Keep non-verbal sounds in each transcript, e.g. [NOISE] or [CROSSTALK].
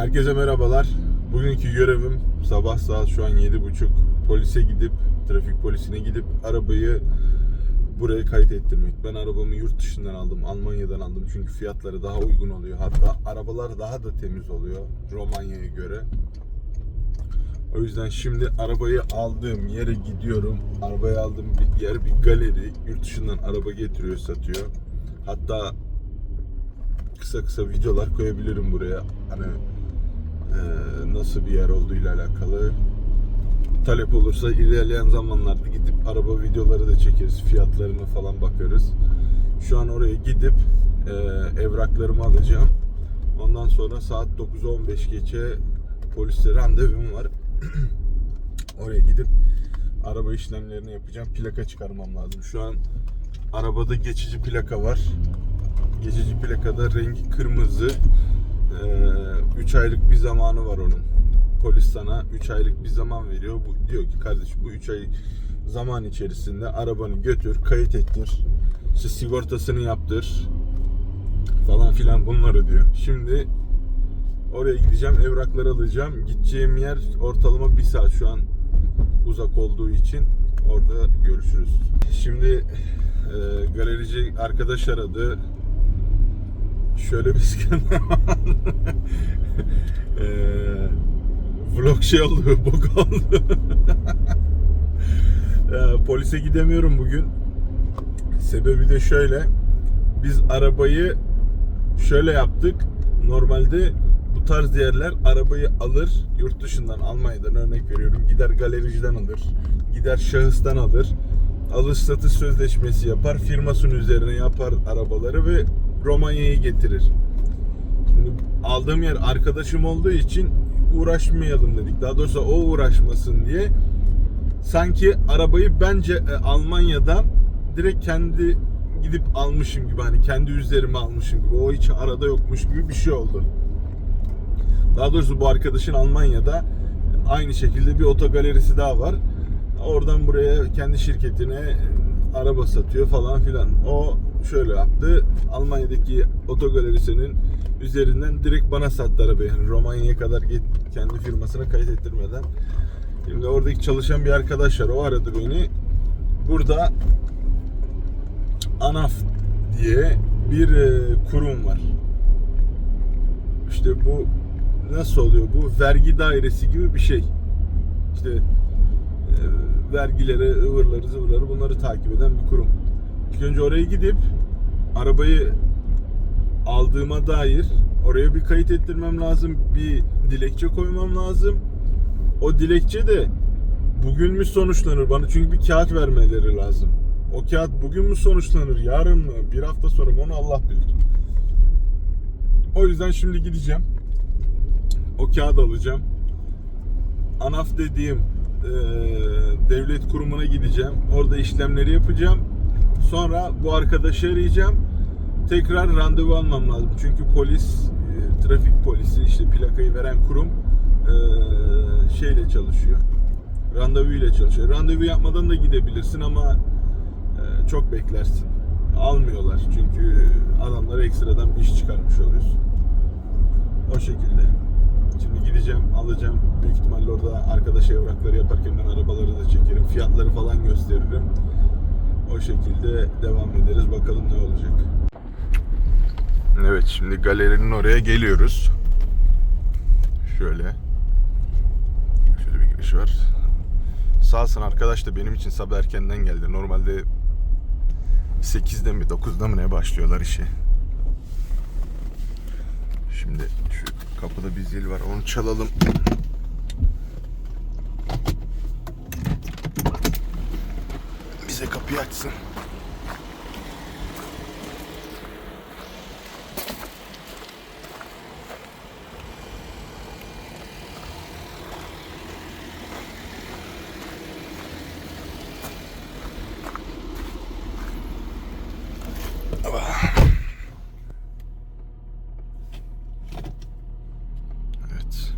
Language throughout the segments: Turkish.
Herkese merhabalar. Bugünkü görevim sabah saat şu an 7.30 polise gidip trafik polisine gidip arabayı buraya kayıt ettirmek. Ben arabamı yurt dışından aldım. Almanya'dan aldım. Çünkü fiyatları daha uygun oluyor. Hatta arabalar daha da temiz oluyor Romanya'ya göre. O yüzden şimdi arabayı aldığım yere gidiyorum. Arabayı aldığım bir yer bir galeri. Yurt dışından araba getiriyor, satıyor. Hatta kısa kısa videolar koyabilirim buraya. Hani nasıl bir yer olduğuyla alakalı. Talep olursa ilerleyen zamanlarda gidip araba videoları da çekeriz. Fiyatlarına falan bakarız. Şu an oraya gidip eee, evraklarımı alacağım. Ondan sonra saat 9.15 geçe poliste randevum var. [CLEARS THROAT] Oraya gidip araba işlemlerini yapacağım. Plaka çıkarmam lazım. Şu an arabada geçici plaka var. Geçici plakada rengi kırmızı. 3 aylık bir zamanı var onun. Polis sana 3 aylık bir zaman veriyor. Bu diyor ki kardeş bu 3 ay zaman içerisinde arabanı götür, kayıt ettir. İşte sigortasını yaptır falan filan bunları diyor. Şimdi oraya gideceğim, evrakları alacağım. Gideceğim yer ortalama bir saat şu an uzak olduğu için orada görüşürüz. Şimdi e, galerici arkadaş aradı. Şöyle bir skandal var. [LAUGHS] e, vlog şey oldu, [LAUGHS] bok oldu. [LAUGHS] E, polise gidemiyorum bugün. Sebebi de şöyle. Biz arabayı şöyle yaptık. Normalde bu tarz yerler arabayı alır, yurt dışından Almanya'dan örnek veriyorum. Gider galericiden alır, gider şahıstan alır. Alış satış sözleşmesi yapar, firmasının üzerine yapar arabaları ve Romanya'ya getirir. Şimdi aldığım yer arkadaşım olduğu için uğraşmayalım dedik. Daha doğrusu o uğraşmasın diye sanki arabayı bence e, Almanya'dan direkt kendi gidip almışım gibi hani kendi üzerime almışım gibi o hiç arada yokmuş gibi bir şey oldu. Daha doğrusu bu arkadaşın Almanya'da aynı şekilde bir otogalerisi daha var. Oradan buraya kendi şirketine araba satıyor falan filan. O şöyle yaptı. Almanya'daki otogalerisinin üzerinden direkt bana sattı arabayı. Yani Romanya'ya kadar git kendi firmasına kayıt ettirmeden. Şimdi oradaki çalışan bir arkadaş var. O aradı beni. Burada ANAF diye bir e, kurum var. İşte bu nasıl oluyor? Bu vergi dairesi gibi bir şey. İşte e, vergileri, ıvırları, zıvırları bunları takip eden bir kurum. İlk önce oraya gidip arabayı aldığıma dair oraya bir kayıt ettirmem lazım. Bir dilekçe koymam lazım. O dilekçe de bugün mü sonuçlanır bana? Çünkü bir kağıt vermeleri lazım. O kağıt bugün mü sonuçlanır, yarın mı, bir hafta sonra mı onu Allah bilir. O yüzden şimdi gideceğim. O kağıdı alacağım. ANAF dediğim eee, devlet kurumuna gideceğim. Orada işlemleri yapacağım. Sonra bu arkadaşı arayacağım. Tekrar randevu almam lazım. Çünkü polis, e, trafik polisi, işte plakayı veren kurum e, şeyle çalışıyor. Randevu ile çalışıyor. Randevu yapmadan da gidebilirsin ama e, çok beklersin. Almıyorlar çünkü adamlara ekstradan bir iş çıkarmış oluyorsun. O şekilde. Gideceğim, alacağım. Büyük ihtimalle orada arkadaş evrakları yaparken ben arabaları da çekerim. Fiyatları falan gösteririm. O şekilde devam ederiz. Bakalım ne olacak. Evet şimdi galerinin oraya geliyoruz. Şöyle. Şöyle bir giriş var. Sağ olsun arkadaş da benim için sabah erkenden geldi. Normalde 8'de mi 9'da mı ne başlıyorlar işe. Şimdi şu kapıda bir zil var onu çalalım. Bize kapıyı açsın. Evet.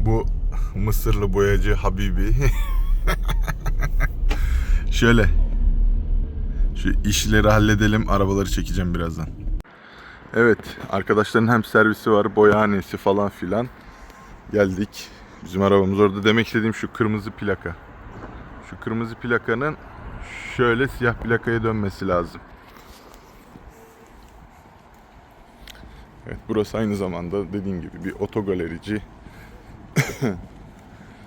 Bu Mısırlı boyacı Habibi [LAUGHS] Şöyle. Şu işleri halledelim. Arabaları çekeceğim birazdan. Evet. Arkadaşların hem servisi var. Boyahanesi falan filan. Geldik. Bizim arabamız orada. Demek istediğim şu kırmızı plaka. Şu kırmızı plakanın şöyle siyah plakaya dönmesi lazım. Evet burası aynı zamanda dediğim gibi bir otogalerici. [LAUGHS]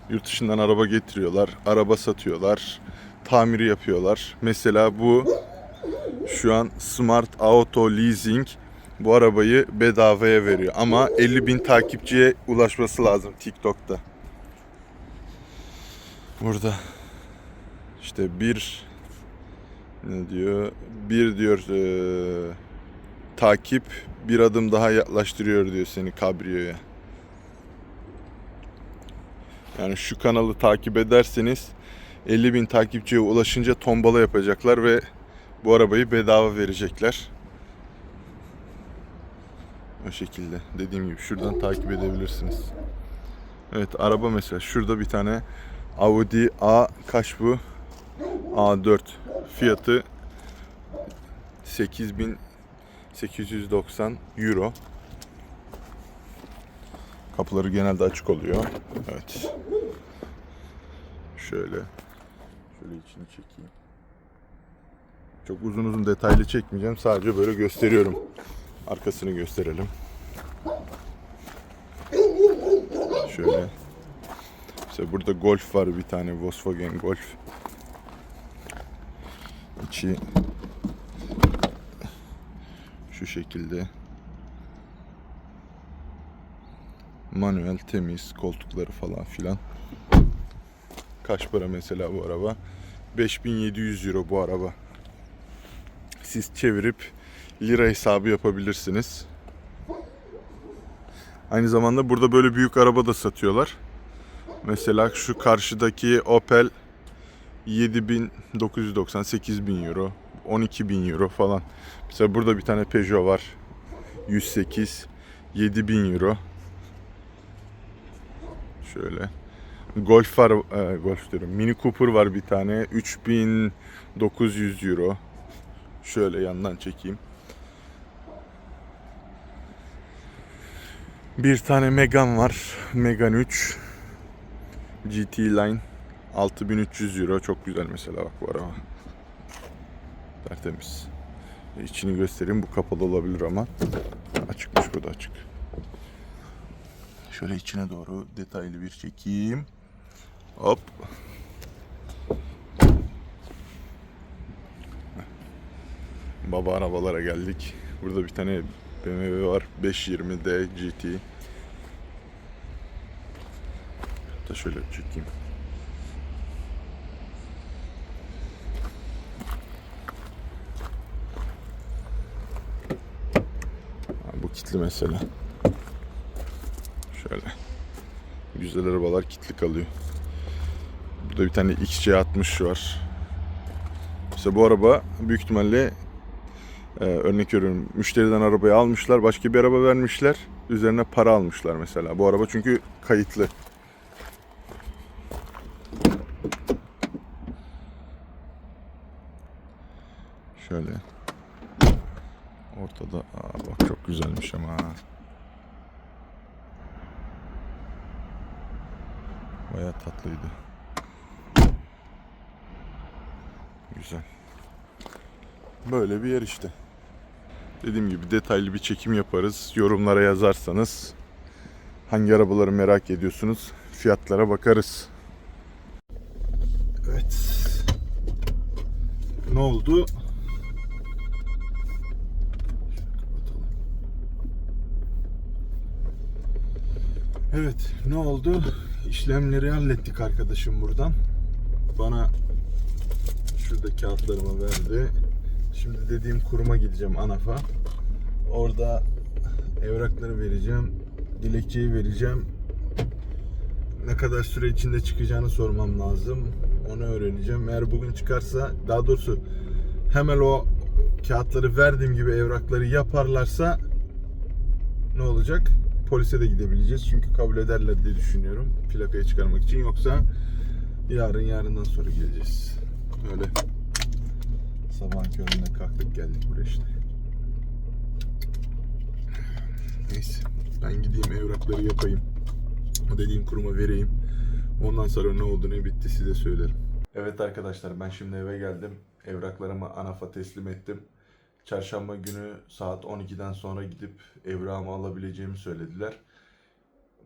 Yurt dışından araba getiriyorlar, araba satıyorlar, tamiri yapıyorlar. Mesela bu şu an Smart Auto Leasing bu arabayı bedavaya veriyor. Ama 50 bin takipçiye ulaşması lazım TikTok'ta. Burada işte bir ne diyor? Bir diyor eee, takip bir adım daha yaklaştırıyor diyor seni kabriyoya. Yani şu kanalı takip ederseniz 50 bin takipçiye ulaşınca tombala yapacaklar ve bu arabayı bedava verecekler. O şekilde. Dediğim gibi şuradan takip edebilirsiniz. Evet araba mesela şurada bir tane Audi A kaç bu? A4 fiyatı 8890 euro. Kapıları genelde açık oluyor. Evet. Şöyle. Şöyle içini çekeyim. Çok uzun uzun detaylı çekmeyeceğim. Sadece böyle gösteriyorum. Arkasını gösterelim. Şöyle. İşte burada Golf var bir tane Volkswagen Golf. İçi şu şekilde. Manuel temiz koltukları falan filan. Kaç para mesela bu araba? 5700 euro bu araba. Siz çevirip lira hesabı yapabilirsiniz. Aynı zamanda burada böyle büyük araba da satıyorlar. Mesela şu karşıdaki Opel 7990 8000 euro 12000 euro falan. Mesela burada bir tane Peugeot var. 108 7000 euro. Şöyle. Golf var, e, Golf diyorum. Mini Cooper var bir tane. 3900 euro. Şöyle yandan çekeyim. Bir tane Megane var. Megane 3. GT Line 6300 euro. Çok güzel mesela bak bu araba. Tertemiz. İçini göstereyim. Bu kapalı olabilir ama açıkmış bu da açık. Şöyle içine doğru detaylı bir çekeyim. Hop. Baba arabalara geldik. Burada bir tane BMW var. 520D GT. Da şöyle çekeyim. Bu kitli mesela. Şöyle. Güzel arabalar kitli kalıyor. Burada bir tane XC60 var. Mesela bu araba büyük ihtimalle e, örnek veriyorum müşteriden arabayı almışlar başka bir araba vermişler üzerine para almışlar mesela bu araba çünkü kayıtlı. Şöyle ortada aa, bak çok güzelmiş ama. Baya tatlıydı. Güzel. Böyle bir yer işte. Dediğim gibi detaylı bir çekim yaparız. Yorumlara yazarsanız hangi arabaları merak ediyorsunuz fiyatlara bakarız. Evet. Ne oldu? Evet, ne oldu? İşlemleri hallettik arkadaşım buradan. Bana şurada kağıtlarımı verdi. Şimdi dediğim kuruma gideceğim ANAF'a. Orada evrakları vereceğim. Dilekçeyi vereceğim. Ne kadar süre içinde çıkacağını sormam lazım. Onu öğreneceğim. Eğer bugün çıkarsa, daha doğrusu hemen o kağıtları verdiğim gibi evrakları yaparlarsa ne olacak? Polise de gidebileceğiz. Çünkü kabul ederler diye düşünüyorum. Plakayı çıkarmak için. Yoksa yarın yarından sonra geleceğiz. Öyle sabahın köründe kalktık geldik buraya işte. Neyse ben gideyim evrakları yapayım. O dediğim kuruma vereyim. Ondan sonra ne oldu ne bitti size söylerim. Evet arkadaşlar ben şimdi eve geldim. Evraklarımı ANAF'a teslim ettim. Çarşamba günü saat 12'den sonra gidip evrağımı alabileceğimi söylediler.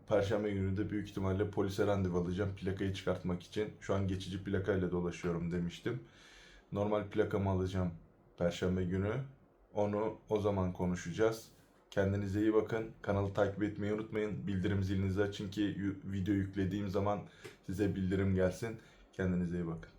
Perşembe günü de büyük ihtimalle polise randevu alacağım plakayı çıkartmak için. Şu an geçici plakayla dolaşıyorum demiştim. Normal plakamı alacağım Perşembe günü. Onu o zaman konuşacağız. Kendinize iyi bakın. Kanalı takip etmeyi unutmayın. Bildirim zilinizi açın ki video yüklediğim zaman size bildirim gelsin. Kendinize iyi bakın.